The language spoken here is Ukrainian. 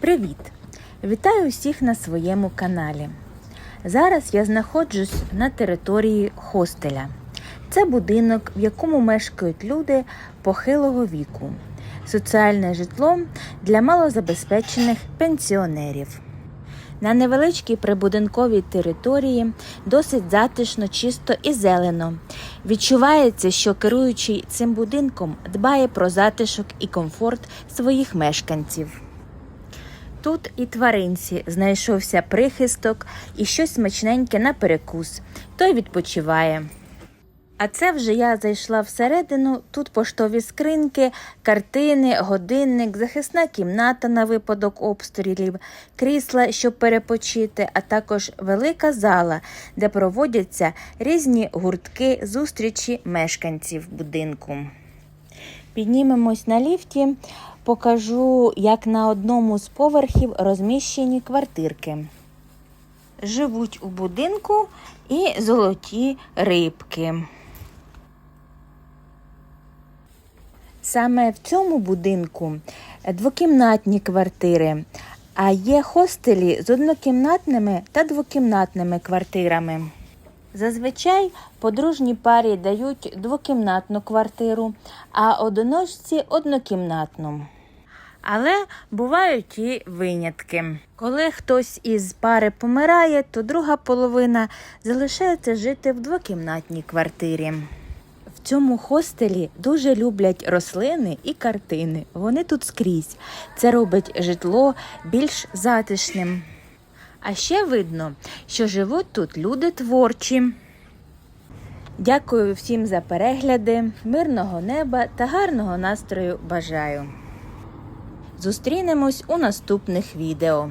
Привіт! Вітаю усіх на своєму каналі. Зараз я знаходжусь на території хостеля. Це будинок, в якому мешкають люди похилого віку, соціальне житло для малозабезпечених пенсіонерів. На невеличкій прибудинковій території досить затишно, чисто і зелено. Відчувається, що керуючий цим будинком дбає про затишок і комфорт своїх мешканців. Тут і тваринці знайшовся прихисток і щось смачненьке на перекус. Той відпочиває. А це вже я зайшла всередину. Тут поштові скриньки, картини, годинник, захисна кімната на випадок обстрілів, крісла, щоб перепочити, а також велика зала, де проводяться різні гуртки зустрічі мешканців будинку. Піднімемось на ліфті, покажу, як на одному з поверхів розміщені квартирки. Живуть у будинку і золоті рибки. Саме в цьому будинку двокімнатні квартири, а є хостелі з однокімнатними та двокімнатними квартирами. Зазвичай подружній парі дають двокімнатну квартиру, а одиночці однокімнатну. Але бувають і винятки. Коли хтось із пари помирає, то друга половина залишається жити в двокімнатній квартирі. В цьому хостелі дуже люблять рослини і картини. Вони тут скрізь. Це робить житло більш затишним. А ще видно, що живуть тут люди творчі. Дякую всім за перегляди, мирного неба та гарного настрою бажаю. Зустрінемось у наступних відео.